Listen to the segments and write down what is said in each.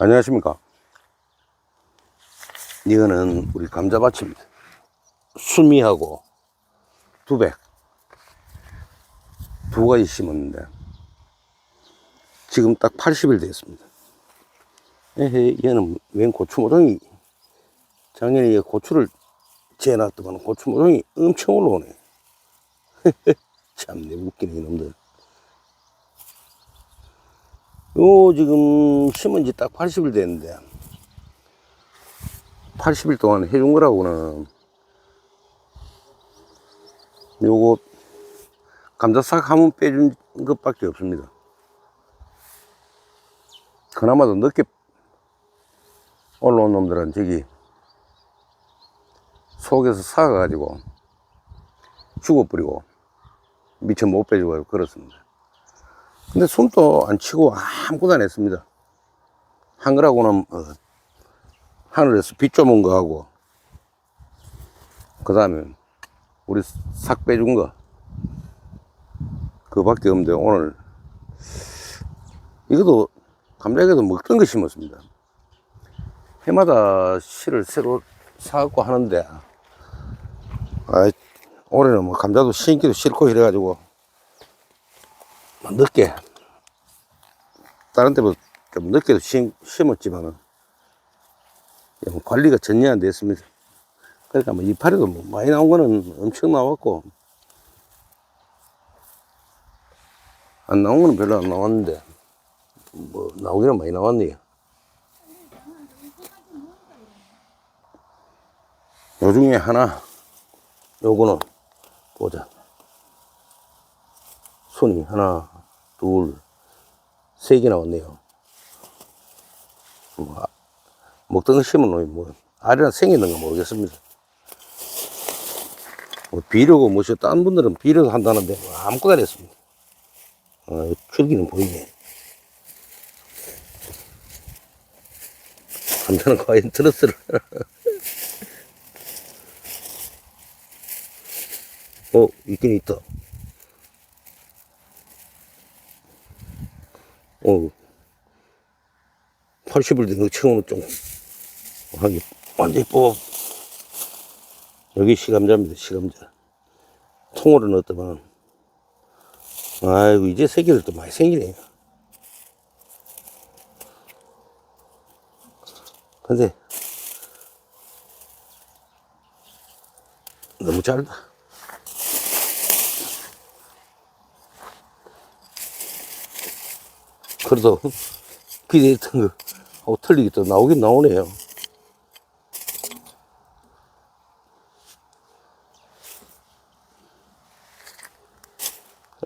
안녕하십니까. 이거는 우리 감자밭입니다. 수미하고 두백 두 가지 심었는데 지금 딱 80일 됐습니다. 에헤, 얘는 웬 고추 모종이 작년에 얘 고추를 재놨더만 고추 모종이 엄청 올라오네. 참내 웃기네 이놈들. 요 지금 심은 지 딱 80일 됐는데 80일 동안 해준 거라고는 요거 감자싹 한번 빼준 것밖에 없습니다. 그나마도 늦게 올라온 놈들은 저기 속에서 삭아가지고 죽어버리고 미처 못 빼주고 그렇습니다. 근데 숨도 안 치고 아무것도 안 했습니다. 한 거라고는 어, 하늘에서 비좀온거 하고 그 다음에 우리 삭 빼준 거 그밖에 없는데 오늘 이것도 감자에도 먹던 거 심었습니다. 해마다 씨를 새로 사갖고 하는데 아 올해는 뭐 감자도 심기도 싫고 이래가지고 뭐 늦게 다른 때보다 좀 늦게도 심, 심었지만은 뭐 관리가 전혀 안 됐습니다. 그러니까 뭐 이파리도 뭐 많이 나온 거는 엄청 나왔고 안 나온 거는 별로 안 나왔는데 뭐 나오기는 많이 나왔네요. 요 중에 하나 요거는 보자. 손이 하나, 둘, 세 개 나왔네요. 뭐, 아, 먹던 거 심은 뭐, 알이나 생기는 거 모르겠습니다. 뭐, 비료고 뭐시, 딴 분들은 비료 한다는데, 뭐 아무것도 안 했습니다. 어, 줄기는 보이네. 감자는 과연 들었을 어, 있긴 있다. 어, 80일 된거 치고는 좀, 하기, 완전히 뽑아. 여기 시감자입니다, 시감자. 통으로 넣었더만, 아이고, 이제 새끼들 또 많이 생기네. 근데, 너무 짧다. 그래도 기대했던 거 하고 틀리게 또 나오긴 나오네요.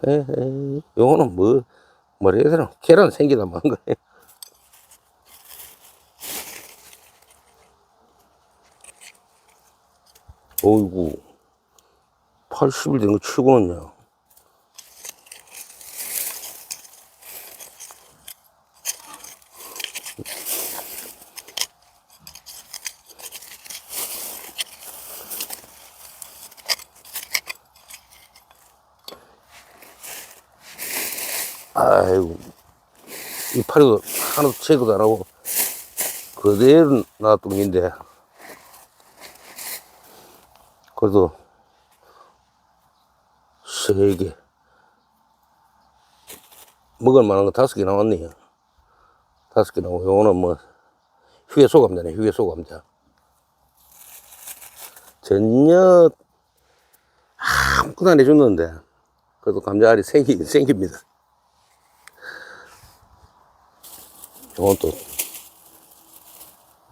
에헤이, 요거는 뭐, 뭐라 해야 되나? 계란 생기다 만 거예요. 어이구, 80일 된 거 치고는요. 아이고, 이파리도 하나도 제거도 안 하고, 그대로 놔둔 건데, 그래도, 세 개, 먹을 만한 거 다섯 개 나왔네요. 다섯 개 나오고, 요거는 뭐, 휴게 소 감자네, 휴게 소 감자. 전혀, 아무것도 안 해줬는데, 그래도 감자알이 생기긴 생깁니다. 이건 또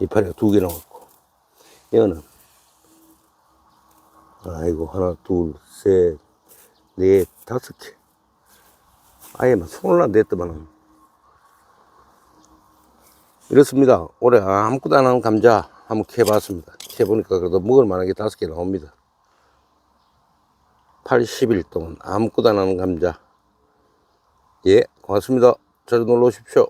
이파리가 두 개 나왔고 이거는 아이고 하나 둘셋넷 다섯 개. 아예 막 손을 안 댔더만은. 이렇습니다. 올해 아무것도 안 하는 감자 한번 캐봤습니다. 캐보니까 그래도 먹을 만한 게 다섯 개 나옵니다. 80일 동안 아무것도 안 하는 감자. 예 고맙습니다. 자주 놀러 오십시오